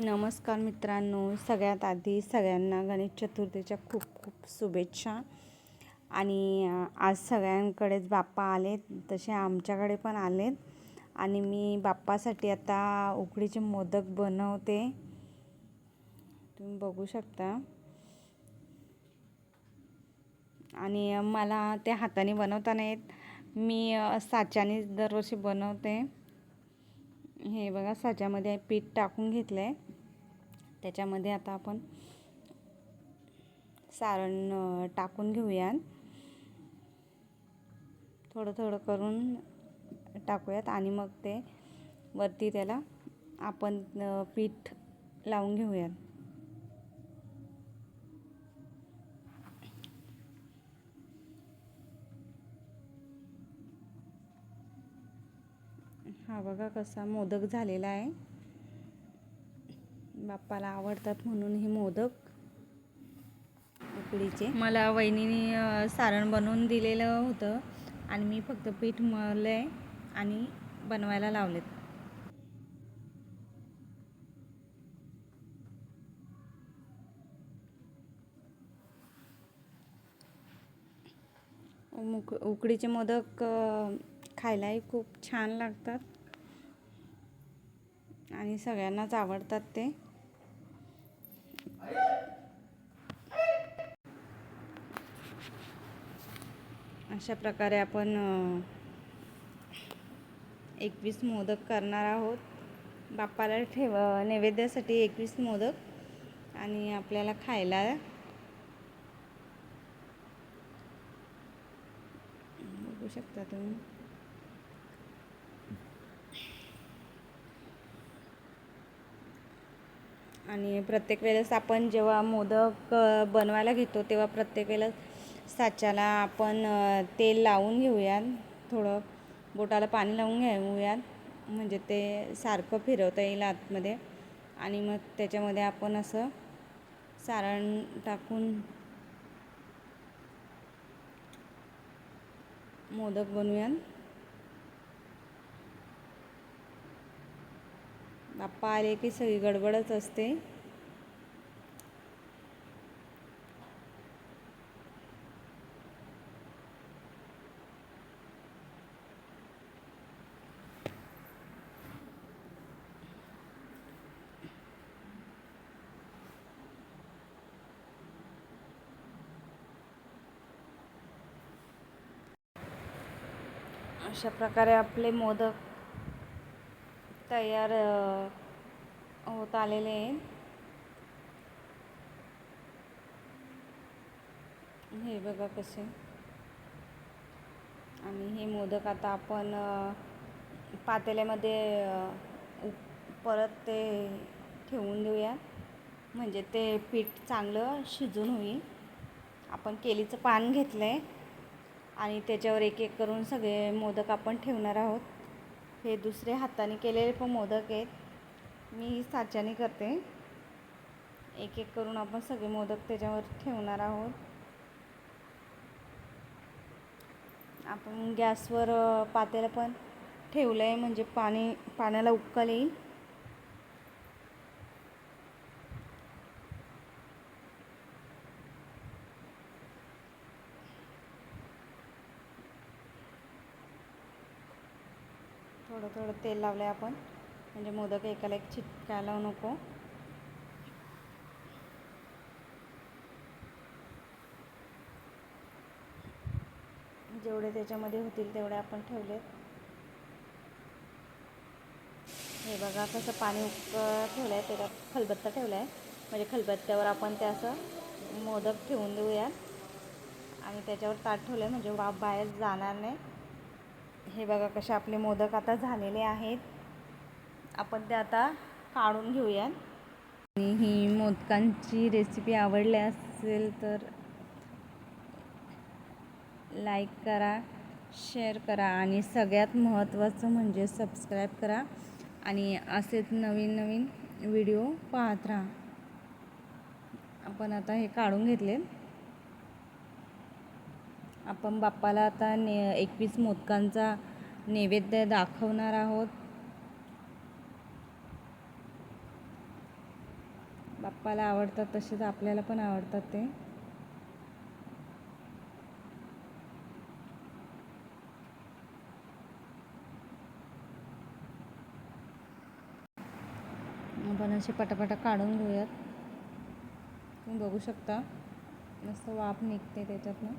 नमस्कार मित्रांनो. सगळ्यात आधी सगळ्यांना गणेश चतुर्थीच्या खूप खूप शुभेच्छा. आणि आज सगळ्यांकडेच बाप्पा आलेत तसे आमच्याकडे पण आलेत. आणि मी बाप्पासाठी आता उकडीचे मोदक बनवते. तुम्ही बघू शकता. आणि मला ते हाताने बनवता नाही मी साच्याने दरवर्षी बनवते. हे बघा साच्यामध्ये पीठ टाकून घेतलं आहे त्याच्यामध्ये आता आपण सारण टाकून घेऊयात. थोडं थोडं करून टाकूयात आणि मग ते वरती त्याला आपण पीठ लावून घेऊयात. हा बघा कसा मोदक झालेला आहे. बाप्पाला आवडतात म्हणून हे मोदक. उकडीचे. मला वहिनीने सारण बनवून दिलेलं होतं आणि मी फक्त पीठ मळलं आहे आणि बनवायला लावलेत. उक उकडीचे मोदक खायलाही खूप छान लागतात. आणि सगळ्यांनाच आवडतात ते. अशा प्रकारे आपण एकवीस मोदक करणार आहोत. बाप्पाला ठेव नैवेद्यासाठी एकवीस मोदक आणि आपल्याला खायला बघू शकता तुम्ही. आणि प्रत्येक वेळेस आपण जेव्हा मोदक बनवायला घेतो तेव्हा प्रत्येक वेळेस साच्याला आपण तेल लावून घेऊयात. थोडं बोटाला पाणी लावून घेऊयात. म्हणजे ते सारखं फिरवता येईल आतमध्ये. आणि मग त्याच्यामध्ये आपण असं सारण टाकून मोदक बनवूयात. आप्पा आले की सगळी गडबडच असते. अशा प्रकारे आपले मोदक तयार होत आलेले आहेत. हे बघा कसे. आणि हे मोदक आता आपण पातेल्यामध्ये परत ते ठेवून देऊया. म्हणजे ते पीठ चांगलं शिजून होईल. आपण केलीचं पान घेतलं आहे आणि त्याच्यावर एक एक करून सगळे मोदक आपण ठेवणार आहोत. हे दुसरे हाताने केलेले पण मोदक आहेत. मी साच्याने करते. एक एक करून आपण सगळे मोदक त्याच्यावर ठेवणार आहोत. आपण गॅसवर पातेला पातेलं पण ठेवलं आहे म्हणजे पाणी पाण्याला उकल येईल थोडं थोडं तेल लावलं आहे आपण. म्हणजे मोदक एकाला एक चिटकायला नको. जेवढे त्याच्यामध्ये होतील तेवढे आपण ठेवलेत. हे बघा कसं पाणी उक ठेवलं आहे त्याच्यात खलबत्ता ठेवला आहे म्हणजे खलबत्त्यावर आपण ते असं मोदक ठेवून देऊयात. आणि त्याच्यावर ताट ठेवलं आहे म्हणजे वाफ बाहेर जाणार नाही. हे बघा कसे आपले मोदक आता झालेले आहेत. आपण ते आता काढून घेऊयात. आणि ही मोदकांची रेसिपी आवडली असेल तर लाईक करा शेअर करा आणि सगळ्यात महत्त्वाचं म्हणजे सबस्क्राईब करा आणि असेच नवीन नवीन व्हिडिओ पाहत राहा. आपण आता हे काढून घेतले. आपण बाप्पाला आता ने एकवीस मोदकांचा नैवेद्य दाखवणार आहोत. बाप्पाला आवडतात तसेच आपल्याला पण आवडतात ते. आपण असे पटापटा काढून घेऊयात. तुम्ही बघू शकता. मस्त वाफ निघते त्याच्यातनं.